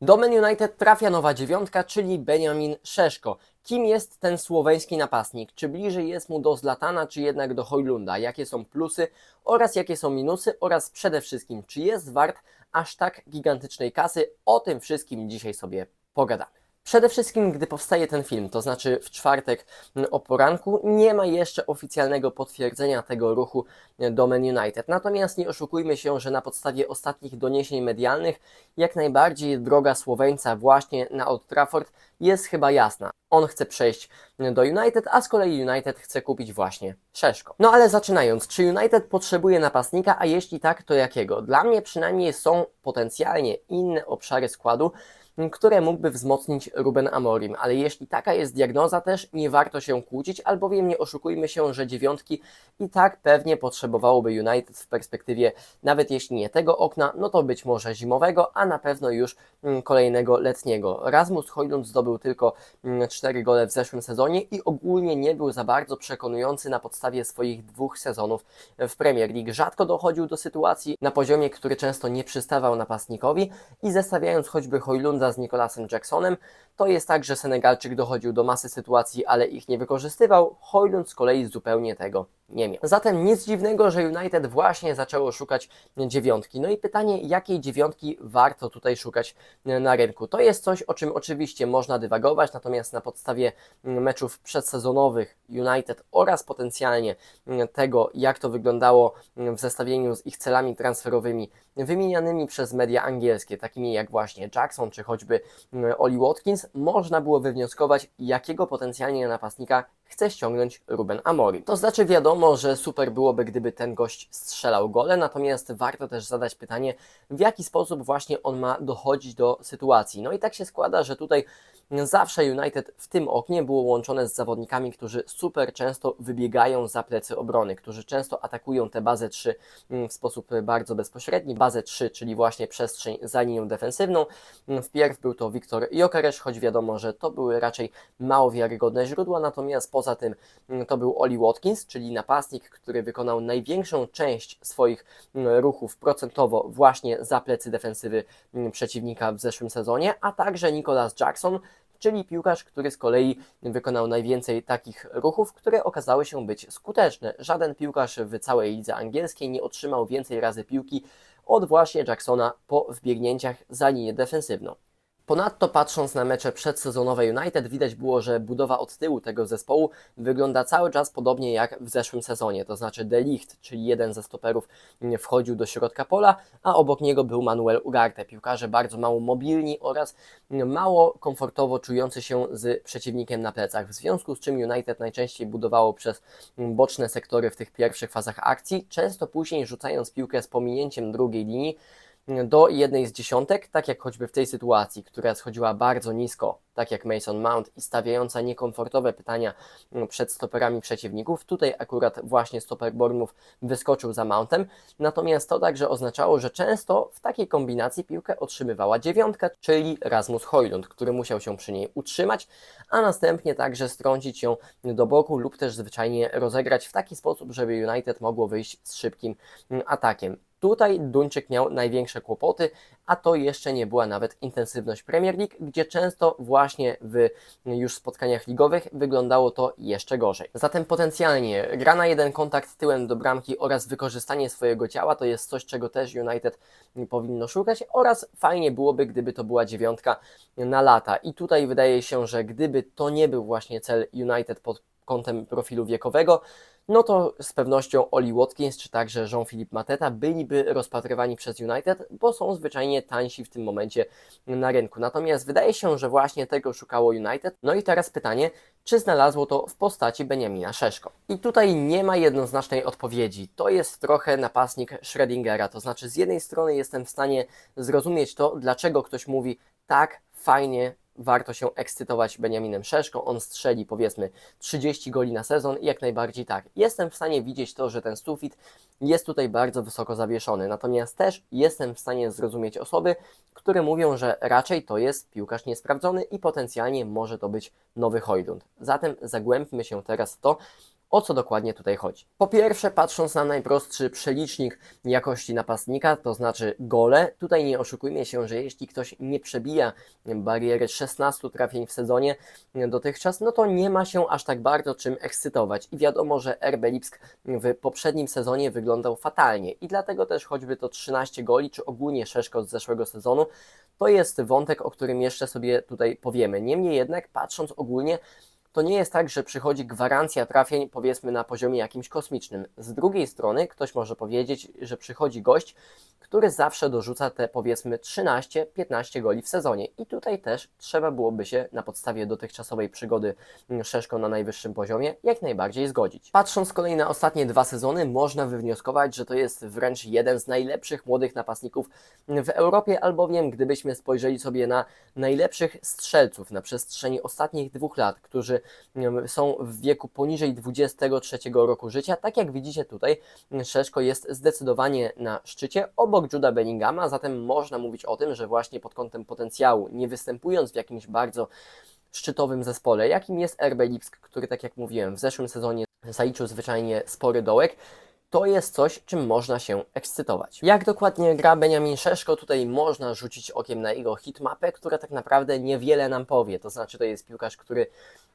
Do Man United trafia nowa dziewiątka, czyli Benjamin Szeszko. Kim jest ten słoweński napastnik? Czy bliżej jest mu do Zlatana, czy jednak do Hojlunda? Jakie są plusy oraz jakie są minusy? Oraz przede wszystkim, czy jest wart aż tak gigantycznej kasy? O tym wszystkim dzisiaj sobie pogadamy. Przede wszystkim, gdy powstaje ten film, to znaczy w czwartek mm, o poranku, nie ma jeszcze oficjalnego potwierdzenia tego ruchu e, do Man United. Natomiast nie oszukujmy się, że na podstawie ostatnich doniesień medialnych, jak najbardziej droga Słoweńca właśnie na Old Trafford jest chyba jasna. On chce przejść do United, a z kolei United chce kupić właśnie Szeszko. No ale zaczynając, czy United potrzebuje napastnika, a jeśli tak, to jakiego? Dla mnie przynajmniej są potencjalnie inne obszary składu, które mógłby wzmocnić Ruben Amorim, ale jeśli taka jest diagnoza też, nie warto się kłócić, albowiem nie oszukujmy się, że dziewiątki i tak pewnie potrzebowałoby United w perspektywie, nawet jeśli nie tego okna, no to być może zimowego, a na pewno już mm, kolejnego letniego. Rasmus Hojlund zdobył tylko 4 gole w zeszłym sezonie i ogólnie nie był za bardzo przekonujący na podstawie swoich dwóch sezonów w Premier League. Rzadko dochodził do sytuacji na poziomie, który często nie przystawał napastnikowi i zestawiając choćby Hojlunda z Nicolasem Jacksonem, to jest tak, że Senegalczyk dochodził do masy sytuacji, ale ich nie wykorzystywał. Hojlund z kolei zupełnie tego Zatem nic dziwnego, że United właśnie zaczęło szukać dziewiątki. No i pytanie, jakiej dziewiątki warto tutaj szukać na rynku? To jest coś, o czym oczywiście można dywagować, natomiast na podstawie meczów przedsezonowych United oraz potencjalnie tego, jak to wyglądało w zestawieniu z ich celami transferowymi wymienianymi przez media angielskie, takimi jak właśnie Jackson czy choćby Oli Watkins, można było wywnioskować, jakiego potencjalnie napastnika chce ściągnąć Ruben Amorim. To znaczy wiadomo, że super byłoby, gdyby ten gość strzelał gole, natomiast warto też zadać pytanie, w jaki sposób właśnie on ma dochodzić do sytuacji. No i tak się składa, że tutaj zawsze United w tym oknie było łączone z zawodnikami, którzy super często wybiegają za plecy obrony, którzy często atakują tę bazę 3 w sposób bardzo bezpośredni. Bazę 3, czyli właśnie przestrzeń za linią defensywną. Wpierw był to Wiktor Jokeresz, choć wiadomo, że to były raczej mało wiarygodne źródła, natomiast poza tym to był Oli Watkins, czyli napastnik, który wykonał największą część swoich ruchów procentowo właśnie za plecy defensywy przeciwnika w zeszłym sezonie, a także Nicolas Jackson, czyli piłkarz, który z kolei wykonał najwięcej takich ruchów, które okazały się być skuteczne. Żaden piłkarz w całej lidze angielskiej nie otrzymał więcej razy piłki od właśnie Jacksona po wbiegnięciach za linię defensywną. Ponadto patrząc na mecze przedsezonowe United widać było, że budowa od tyłu tego zespołu wygląda cały czas podobnie jak w zeszłym sezonie, to znaczy De Ligt, czyli jeden ze stoperów wchodził do środka pola, a obok niego był Manuel Ugarte, piłkarze bardzo mało mobilni oraz mało komfortowo czujący się z przeciwnikiem na plecach, w związku z czym United najczęściej budowało przez boczne sektory w tych pierwszych fazach akcji, często później rzucając piłkę z pominięciem drugiej linii, do jednej z dziesiątek, tak jak choćby w tej sytuacji, która schodziła bardzo nisko, tak jak Mason Mount i stawiająca niekomfortowe pytania mm, przed stoperami przeciwników. Tutaj akurat właśnie stoper Bournemouth wyskoczył za Mountem, natomiast to także oznaczało, że często w takiej kombinacji piłkę otrzymywała dziewiątka, czyli Rasmus Hojlund, który musiał się przy niej utrzymać, a następnie także strącić ją do boku lub też zwyczajnie rozegrać w taki sposób, żeby United mogło wyjść z szybkim mm, atakiem. Tutaj Duńczyk miał największe kłopoty, a to jeszcze nie była nawet intensywność Premier League, gdzie często właśnie w już spotkaniach ligowych wyglądało to jeszcze gorzej. Zatem potencjalnie gra na jeden kontakt tyłem do bramki oraz wykorzystanie swojego ciała to jest coś, czego też United powinno szukać oraz fajnie byłoby, gdyby to była dziewiątka na lata. I tutaj wydaje się, że gdyby to nie był właśnie cel United pod kątem profilu wiekowego, no to z pewnością Oli Watkins czy także Jean-Philippe Mateta byliby rozpatrywani przez United, bo są zwyczajnie tańsi w tym momencie na rynku. Natomiast wydaje się, że właśnie tego szukało United. No i teraz pytanie, czy znalazło to w postaci Benjamina Szeszko? I tutaj nie ma jednoznacznej odpowiedzi. To jest trochę napastnik Schrödingera, to znaczy z jednej strony jestem w stanie zrozumieć to, dlaczego ktoś mówi tak, fajnie, warto się ekscytować Benjaminem Szeszką. On strzeli powiedzmy 30 goli na sezon i jak najbardziej tak. Jestem w stanie widzieć to, że ten sufit jest tutaj bardzo wysoko zawieszony. Natomiast też jestem w stanie zrozumieć osoby, które mówią, że raczej to jest piłkarz niesprawdzony i potencjalnie może to być nowy Hojdund. Zatem zagłębmy się teraz w to, O co dokładnie tutaj chodzi? Po pierwsze, patrząc na najprostszy przelicznik jakości napastnika, to znaczy gole, tutaj nie oszukujmy się, że jeśli ktoś nie przebija bariery 16 trafień w sezonie dotychczas, no to nie ma się aż tak bardzo czym ekscytować. I wiadomo, że RB Lipsk w poprzednim sezonie wyglądał fatalnie i dlatego też choćby to 13 goli, czy ogólnie Szeszko z zeszłego sezonu, to jest wątek, o którym jeszcze sobie tutaj powiemy. Niemniej jednak, patrząc ogólnie, to nie jest tak, że przychodzi gwarancja trafień, powiedzmy, na poziomie jakimś kosmicznym. Z drugiej strony, ktoś może powiedzieć, że przychodzi gość, który zawsze dorzuca te powiedzmy 13-15 goli w sezonie. I tutaj też trzeba byłoby się na podstawie dotychczasowej przygody Szeszko na najwyższym poziomie jak najbardziej zgodzić. Patrząc z kolei na ostatnie dwa sezony, można wywnioskować, że to jest wręcz jeden z najlepszych młodych napastników w Europie, albowiem gdybyśmy spojrzeli sobie na najlepszych strzelców na przestrzeni ostatnich dwóch lat, którzy są w wieku poniżej 23 roku życia, tak jak widzicie tutaj, Szeszko jest zdecydowanie na szczycie, obok Juda Bellingama, zatem można mówić o tym, że właśnie pod kątem potencjału, nie występując w jakimś bardzo szczytowym zespole, jakim jest RB Lipsk, który tak jak mówiłem w zeszłym sezonie zaliczył zwyczajnie spory dołek, to jest coś, czym można się ekscytować. Jak dokładnie gra Benjamin Szeszko, tutaj można rzucić okiem na jego hitmapę, która tak naprawdę niewiele nam powie. To znaczy, to jest piłkarz, który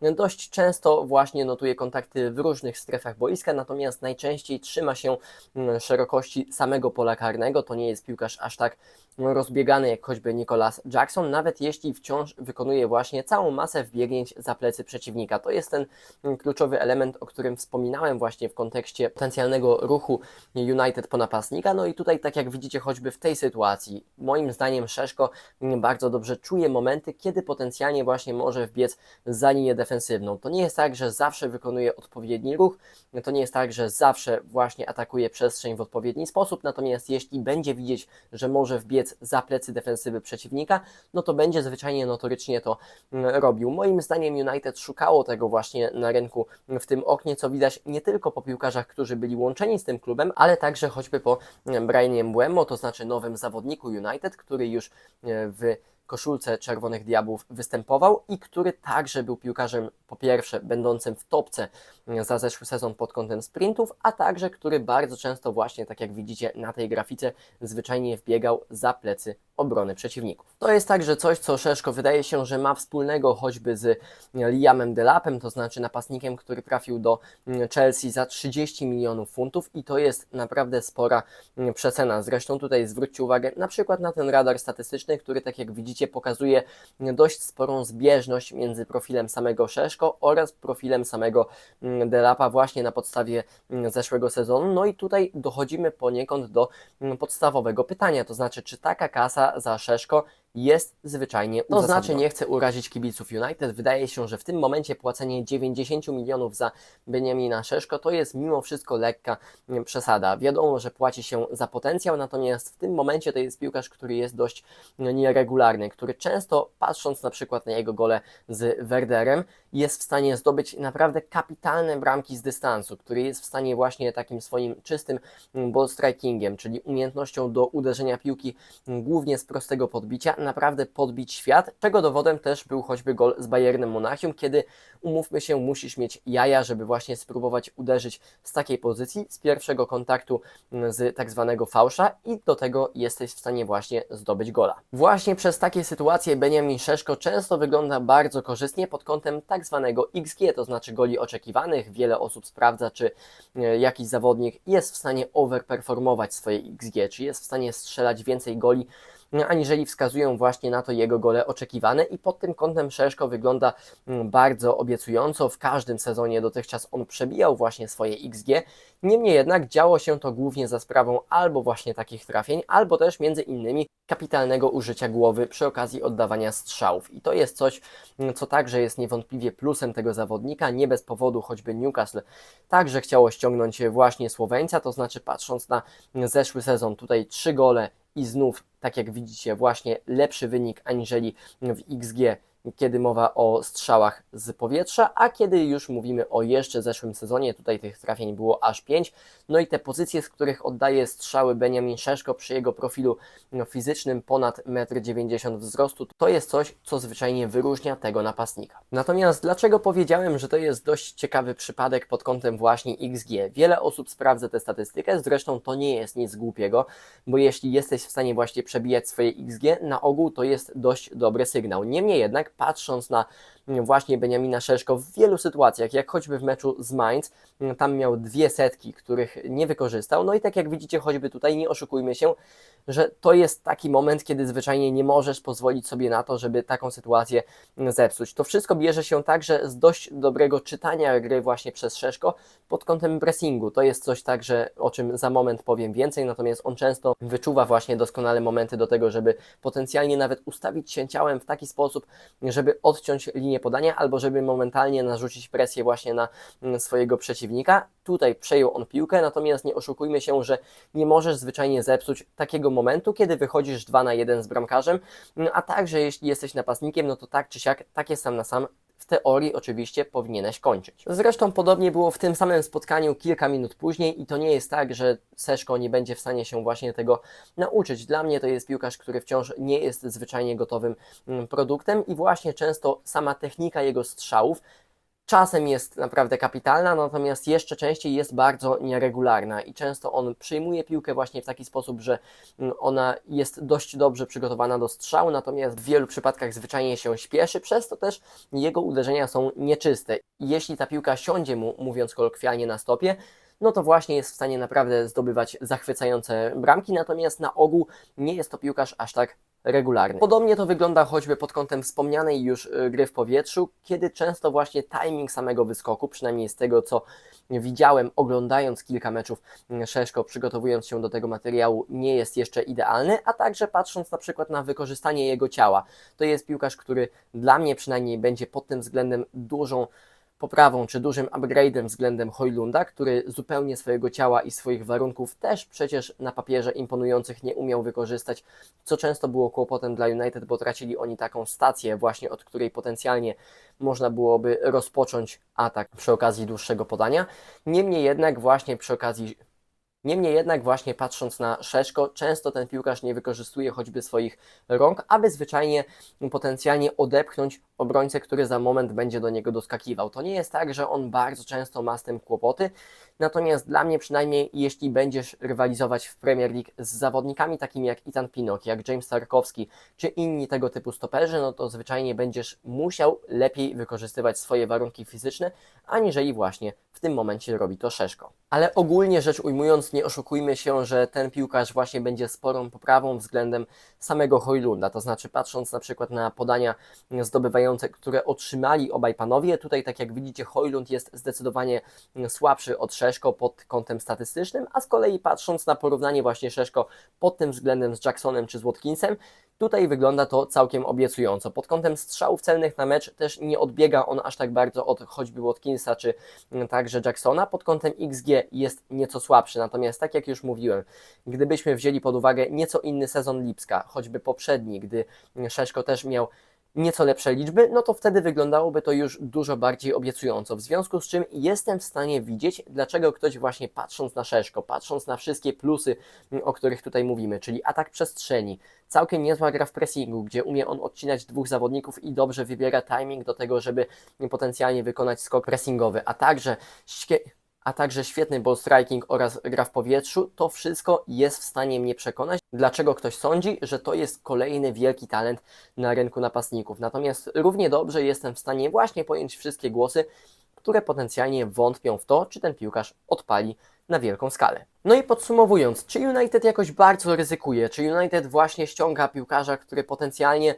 dość często właśnie notuje kontakty w różnych strefach boiska, natomiast najczęściej trzyma się mm, szerokości samego pola karnego. To nie jest piłkarz aż tak rozbiegany jak choćby Nicholas Jackson, nawet jeśli wciąż wykonuje właśnie całą masę wbiegnięć za plecy przeciwnika. To jest ten mm, kluczowy element, o którym wspominałem właśnie w kontekście potencjalnego ruchu United po napastnika. No i tutaj, tak jak widzicie, choćby w tej sytuacji, moim zdaniem Szeszko bardzo dobrze czuje momenty, kiedy potencjalnie właśnie może wbiec za linię defensywną. To nie jest tak, że zawsze wykonuje odpowiedni ruch, to nie jest tak, że zawsze właśnie atakuje przestrzeń w odpowiedni sposób, natomiast jeśli będzie widzieć, że może wbiec za plecy defensywy przeciwnika, no to będzie zwyczajnie notorycznie to mm, robił. Moim zdaniem United szukało tego właśnie na rynku w tym oknie, co widać nie tylko po piłkarzach, którzy byli łączeni z tym klubem, ale także choćby po mm, Brianie Mbuemo, to znaczy nowym zawodniku United, który już e, w koszulce Czerwonych Diabłów występował i który także był piłkarzem po pierwsze będącym w topce mm, za zeszły sezon pod kątem sprintów, a także który bardzo często właśnie, tak jak widzicie na tej grafice, zwyczajnie wbiegał za plecy obrony przeciwników. To jest także coś, co Szeszko wydaje się, że ma wspólnego choćby z Liamem Delapem, to znaczy napastnikiem, który trafił do mm, Chelsea za 30 milionów funtów i to jest naprawdę spora mm, przecena. Zresztą tutaj zwróćcie uwagę na przykład na ten radar statystyczny, który tak jak widzicie pokazuje dość sporą zbieżność między profilem samego Szeszko oraz profilem samego mm, Delapa właśnie na podstawie zeszłego sezonu. No i tutaj dochodzimy poniekąd do podstawowego pytania, to znaczy czy taka kasa za Szeszko jest zwyczajnie To znaczy nie chcę urazić kibiców United. Wydaje się, że w tym momencie płacenie 90 milionów za Benjamina Szeszko to jest mimo wszystko lekka mm, przesada. Wiadomo, że płaci się za potencjał, natomiast w tym momencie to jest piłkarz, który jest dość mm, nieregularny, który często patrząc na przykład na jego gole z Werderem jest w stanie zdobyć naprawdę kapitalne bramki z dystansu, który jest w stanie właśnie takim swoim czystym mm, ball strikingiem, czyli umiejętnością do uderzenia piłki głównie z prostego podbicia, naprawdę podbić świat, czego dowodem też był choćby gol z Bayernem Monachium, kiedy umówmy się, musisz mieć jaja, żeby właśnie spróbować uderzyć z takiej pozycji, z pierwszego kontaktu mm, z tak zwanego fałsza i do tego jesteś w stanie właśnie zdobyć gola. Właśnie przez takie sytuacje Benjamin Szeszko często wygląda bardzo korzystnie pod kątem tak zwanego XG, to znaczy goli oczekiwanych. Wiele osób sprawdza, czy e, jakiś zawodnik jest w stanie overperformować swoje XG, czy jest w stanie strzelać więcej goli aniżeli wskazują właśnie na to jego gole oczekiwane i pod tym kątem Szeszko wygląda mm, bardzo obiecująco. W każdym sezonie dotychczas on przebijał właśnie swoje XG, niemniej jednak działo się to głównie za sprawą albo właśnie takich trafień, albo też między innymi kapitalnego użycia głowy przy okazji oddawania strzałów. I to jest coś, mm, co także jest niewątpliwie plusem tego zawodnika. Nie bez powodu choćby Newcastle także chciało ściągnąć właśnie Słoweńca, to znaczy patrząc na zeszły sezon, tutaj trzy gole i znów, tak jak widzicie, właśnie lepszy wynik aniżeli w XG kiedy mowa o strzałach z powietrza, a kiedy już mówimy o jeszcze zeszłym sezonie, tutaj tych trafień było aż 5. No i te pozycje, z których oddaje strzały Benjamin Szeszko przy jego profilu no, fizycznym ponad 1,90 m wzrostu, to jest coś, co zwyczajnie wyróżnia tego napastnika. Natomiast dlaczego powiedziałem, że to jest dość ciekawy przypadek pod kątem właśnie XG? Wiele osób sprawdza tę statystykę, zresztą to nie jest nic głupiego, bo jeśli jesteś w stanie właśnie przebijać swoje XG, na ogół to jest dość dobry sygnał. Niemniej jednak, patrząc na właśnie Beniamina Szeszko w wielu sytuacjach, jak choćby w meczu z Mainz, tam miał dwie setki, których nie wykorzystał. No i tak jak widzicie, choćby tutaj nie oszukujmy się, że to jest taki moment, kiedy zwyczajnie nie możesz pozwolić sobie na to, żeby taką sytuację zepsuć. To wszystko bierze się także z dość dobrego czytania gry właśnie przez Szeszko pod kątem pressingu. To jest coś także, o czym za moment powiem więcej, natomiast on często wyczuwa właśnie doskonale momenty do tego, żeby potencjalnie nawet ustawić się ciałem w taki sposób, żeby odciąć linię podania albo żeby momentalnie narzucić presję właśnie na swojego przeciwnika. Tutaj przejął on piłkę, natomiast nie oszukujmy się, że nie możesz zwyczajnie zepsuć takiego momentu, kiedy wychodzisz 2 na 1 z bramkarzem, a także jeśli jesteś napastnikiem, no to tak czy siak, takie sam na sam w teorii oczywiście powinieneś kończyć. Zresztą podobnie było w tym samym spotkaniu kilka minut później i to nie jest tak, że Seszko nie będzie w stanie się właśnie tego nauczyć. Dla mnie to jest piłkarz, który wciąż nie jest zwyczajnie gotowym mm, produktem i właśnie często sama technika jego strzałów czasem jest naprawdę kapitalna, natomiast jeszcze częściej jest bardzo nieregularna i często on przyjmuje piłkę właśnie w taki sposób, że mm, ona jest dość dobrze przygotowana do strzału, natomiast w wielu przypadkach zwyczajnie się śpieszy, przez to też jego uderzenia są nieczyste. Jeśli ta piłka siądzie mu, mówiąc kolokwialnie, na stopie, no to właśnie jest w stanie naprawdę zdobywać zachwycające bramki, natomiast na ogół nie jest to piłkarz aż tak regularny. Podobnie to wygląda choćby pod kątem wspomnianej już y, gry w powietrzu, kiedy często właśnie timing samego wyskoku, przynajmniej z tego co widziałem oglądając kilka meczów y, Szeszko, przygotowując się do tego materiału, nie jest jeszcze idealny, a także patrząc na przykład na wykorzystanie jego ciała. To jest piłkarz, który dla mnie przynajmniej będzie pod tym względem dużą poprawą czy dużym upgrade'em względem Hojlunda, który zupełnie swojego ciała i swoich warunków też przecież na papierze imponujących nie umiał wykorzystać, co często było kłopotem dla United, bo tracili oni taką stację właśnie, od której potencjalnie można byłoby rozpocząć atak przy okazji dłuższego podania. Niemniej jednak właśnie przy okazji Niemniej jednak właśnie patrząc na Szeszko, często ten piłkarz nie wykorzystuje choćby swoich rąk, aby zwyczajnie potencjalnie odepchnąć obrońcę, który za moment będzie do niego doskakiwał. To nie jest tak, że on bardzo często ma z tym kłopoty, natomiast dla mnie przynajmniej jeśli będziesz rywalizować w Premier League z zawodnikami takimi jak Itan Pinok, jak James Tarkowski czy inni tego typu stoperzy, no to zwyczajnie będziesz musiał lepiej wykorzystywać swoje warunki fizyczne, aniżeli właśnie w tym momencie robi to Szeszko. Ale ogólnie rzecz ujmując, nie oszukujmy się, że ten piłkarz właśnie będzie sporą poprawą względem samego Hojlunda, to znaczy patrząc na przykład na podania zdobywające, które otrzymali obaj panowie, tutaj tak jak widzicie Hojlund jest zdecydowanie słabszy od Szeszko pod kątem statystycznym, a z kolei patrząc na porównanie właśnie Szeszko pod tym względem z Jacksonem czy z Watkinsem, Tutaj wygląda to całkiem obiecująco. Pod kątem strzałów celnych na mecz też nie odbiega on aż tak bardzo od choćby Watkinsa czy także Jacksona. Pod kątem XG jest nieco słabszy, natomiast tak jak już mówiłem, gdybyśmy wzięli pod uwagę nieco inny sezon Lipska, choćby poprzedni, gdy Szeszko też miał nieco lepsze liczby, no to wtedy wyglądałoby to już dużo bardziej obiecująco. W związku z czym jestem w stanie widzieć, dlaczego ktoś właśnie patrząc na Szeszko, patrząc na wszystkie plusy, o których tutaj mówimy, czyli atak przestrzeni, całkiem niezła gra w pressingu, gdzie umie on odcinać dwóch zawodników i dobrze wybiera timing do tego, żeby potencjalnie wykonać skok pressingowy, a także a także świetny ball striking oraz gra w powietrzu, to wszystko jest w stanie mnie przekonać, dlaczego ktoś sądzi, że to jest kolejny wielki talent na rynku napastników. Natomiast równie dobrze jestem w stanie właśnie pojąć wszystkie głosy, które potencjalnie wątpią w to, czy ten piłkarz odpali na wielką skalę. No i podsumowując, czy United jakoś bardzo ryzykuje? Czy United właśnie ściąga piłkarza, który potencjalnie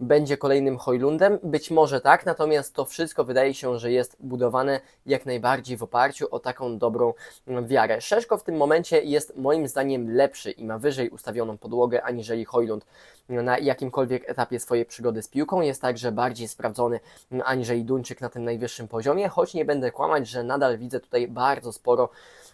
będzie kolejnym Hojlundem? Być może tak, natomiast to wszystko wydaje się, że jest budowane jak najbardziej w oparciu o taką dobrą wiarę. Szeszko w tym momencie jest moim zdaniem lepszy i ma wyżej ustawioną podłogę aniżeli Hojlund na jakimkolwiek etapie swojej przygody z piłką. Jest także bardziej sprawdzony aniżeli Duńczyk na tym najwyższym poziomie, choć nie będę kłamać, że nadal widzę tutaj bardzo sporo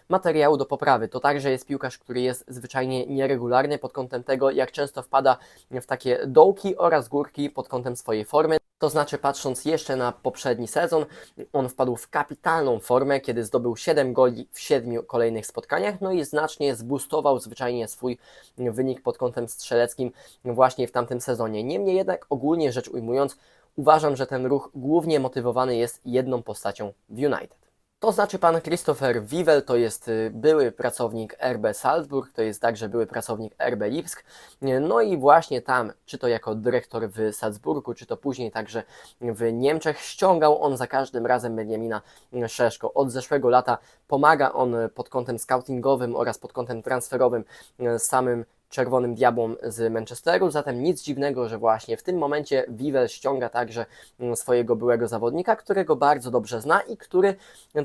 materiału do poprawy. To także jest piłkarz, który jest zwyczajnie nieregularny pod kątem tego, jak często wpada w takie dołki oraz górki pod kątem swojej formy. To znaczy, patrząc jeszcze na poprzedni sezon, on wpadł w kapitalną formę, kiedy zdobył 7 goli w 7 kolejnych spotkaniach, no i znacznie zboostował zwyczajnie swój wynik pod kątem strzeleckim właśnie w tamtym sezonie. Niemniej jednak, ogólnie rzecz ujmując, uważam, że ten ruch głównie motywowany jest jedną postacią w United. To znaczy pan Christopher Wiewel to jest y, były pracownik RB Salzburg, to jest także były pracownik RB Lipsk. No i właśnie tam, czy to jako dyrektor w Salzburgu, czy to później także w Niemczech, ściągał on za każdym razem Benjamina Szeszko. Od zeszłego lata pomaga on pod kątem scoutingowym oraz pod kątem transferowym y, samym Czerwonym Diabłom z Manchesteru, zatem nic dziwnego, że właśnie w tym momencie Wivel ściąga także mm, swojego byłego zawodnika, którego bardzo dobrze zna i który,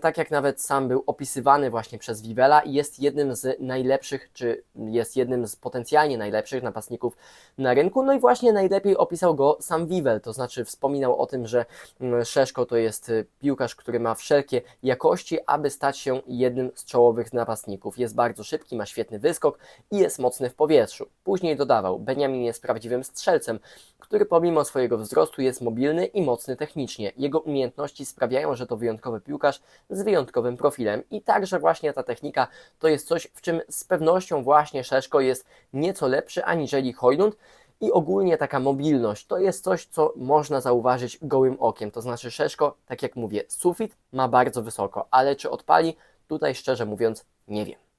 tak jak nawet sam był opisywany właśnie przez Vivela, jest jednym z najlepszych, czy jest jednym z potencjalnie najlepszych napastników na rynku. No i właśnie najlepiej opisał go sam Wivel, to znaczy wspominał o tym, że mm, Szeszko to jest y, piłkarz, który ma wszelkie jakości, aby stać się jednym z czołowych napastników. Jest bardzo szybki, ma świetny wyskok i jest mocny w powietrzu powietrzu. Później dodawał, Benjamin jest prawdziwym strzelcem, który pomimo swojego wzrostu jest mobilny i mocny technicznie. Jego umiejętności sprawiają, że to wyjątkowy piłkarz z wyjątkowym profilem i także właśnie ta technika to jest coś, w czym z pewnością właśnie Szeszko jest nieco lepszy aniżeli Hojlund, i ogólnie taka mobilność to jest coś, co można zauważyć gołym okiem. To znaczy, Szeszko, tak jak mówię, sufit ma bardzo wysoko, ale czy odpali? Tutaj szczerze mówiąc, nie wiem.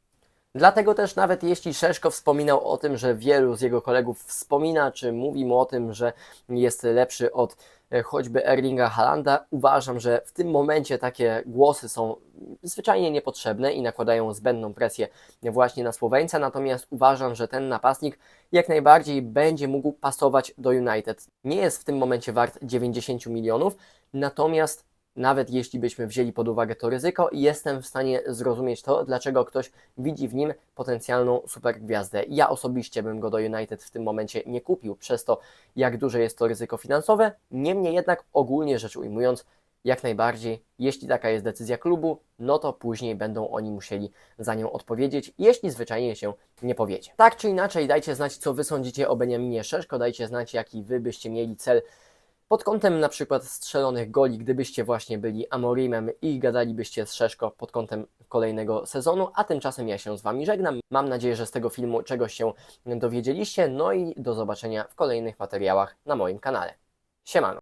Dlatego też nawet jeśli Szeszko wspominał o tym, że wielu z jego kolegów wspomina, czy mówi mu o tym, że jest lepszy od e, choćby Erlinga Halanda, uważam, że w tym momencie takie głosy są zwyczajnie niepotrzebne i nakładają zbędną presję właśnie na Słoweńca, natomiast uważam, że ten napastnik jak najbardziej będzie mógł pasować do United. Nie jest w tym momencie wart 90 milionów, natomiast nawet jeśli byśmy wzięli pod uwagę to ryzyko, jestem w stanie zrozumieć to, dlaczego ktoś widzi w nim potencjalną supergwiazdę. Ja osobiście bym go do United w tym momencie nie kupił, przez to jak duże jest to ryzyko finansowe. Niemniej jednak, ogólnie rzecz ujmując, jak najbardziej, jeśli taka jest decyzja klubu, no to później będą oni musieli za nią odpowiedzieć, jeśli zwyczajnie się nie powiedzie. Tak czy inaczej, dajcie znać, co wy sądzicie o Beniaminie Szeszko, dajcie znać, jaki wy byście mieli cel pod kątem na przykład strzelonych goli, gdybyście właśnie byli Amorimem i gadalibyście z Szeszko pod kątem kolejnego sezonu, a tymczasem ja się z Wami żegnam. Mam nadzieję, że z tego filmu czegoś się dowiedzieliście, no i do zobaczenia w kolejnych materiałach na moim kanale. Siemano!